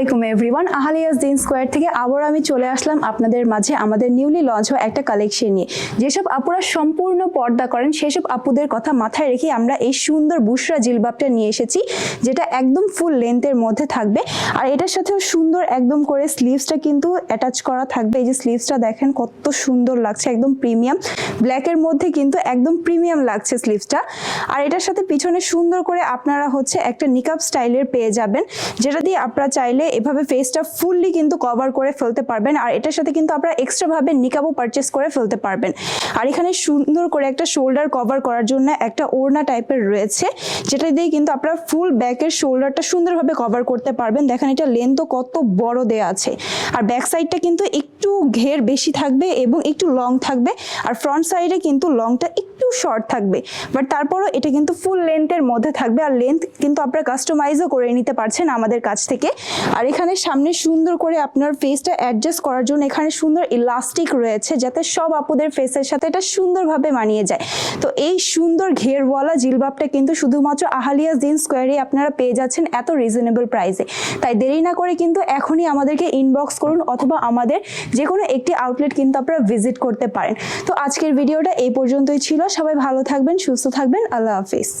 আলাইকুম এভরিওয়ান আহালিয়াস দিন স্কোয়ার থেকে আবার আমি চলে আসলাম আপনাদের মাঝে আমাদের নিউলি লঞ্চ হওয়া একটা কালেকশন নিয়ে। যেসব আপুরা সম্পূর্ণ পর্দা করেন, সেসব আপুদের কথা মাথায় রেখে আমরা এই সুন্দর বুশরা জিলবাবটা নিয়ে এসেছি, যেটা একদম ফুল লেন্থের মধ্যে থাকবে। আর এটার সাথেও সুন্দর একদম করে স্লিভসটা কিন্তু অ্যাটাচ করা থাকবে। এই যে স্লিভসটা দেখেন, কত সুন্দর লাগছে, একদম প্রিমিয়াম ব্ল্যাকের মধ্যে কিন্তু একদম প্রিমিয়াম লাগছে স্লিভসটা আর এটার সাথে পিছনে সুন্দর করে আপনারা হচ্ছে একটা নিকাপ স্টাইলের পেয়ে যাবেন, যেটা দিয়ে আপনারা চাইলে এভাবে ফেসটা ফুললি কিন্তু কভার করে ফেলতে পারবেন। আর এটার সাথে কিন্তু আপনারা এক্সট্রাভাবে নিকাবও পারচেস করে ফেলতে পারবেন। আর এখানে সুন্দর করে একটা শোল্ডার কভার করার জন্য একটা ওড়না টাইপের রয়েছে, যেটা দিয়ে কিন্তু আপনারা ফুল ব্যাকের শোল্ডারটা সুন্দরভাবে কভার করতে পারবেন। দেখেন এটা লেন্থও কত বড় দেয়া আছে। আর ব্যাক সাইডটা কিন্তু একটু ঘের বেশি থাকবে এবং একটু লং থাকবে। আর ফ্রন্ট সাইডে কিন্তু লংটা একটু শর্ট থাকবে। বাট তারপরও এটা কিন্তু ফুল লেন্থের মধ্যে থাকবে। আর লেন্থ কিন্তু আপনারা কাস্টমাইজও করে নিতে পারছেন আমাদের কাছ থেকে। আর এখানে সামনে সুন্দর করে আপনার ফেসটা অ্যাডজাস্ট করার জন্য এখানে সুন্দর ইলাস্টিক রয়েছে, যাতে সব আপুদের ফেসের সাথে এটা সুন্দরভাবে মানিয়ে যায়। তো এই সুন্দর ঘেরওয়ালা জিলবাবটা কিন্তু শুধুমাত্র আহালিয়া জিন স্কোয়ারে আপনারা পেয়ে যাচ্ছেন এত রিজনেবল প্রাইসে তাই দেরি না করে কিন্তু এখনই আমাদেরকে ইনবক্স করুন অথবা আমাদের যে কোনো একটি আউটলেট কিন্তু আপনারা ভিজিট করতে পারেন। তো আজকের ভিডিওটা এই পর্যন্তই ছিল। সবাই ভালো থাকবেন, সুস্থ থাকবেন। আল্লাহ হাফিজ।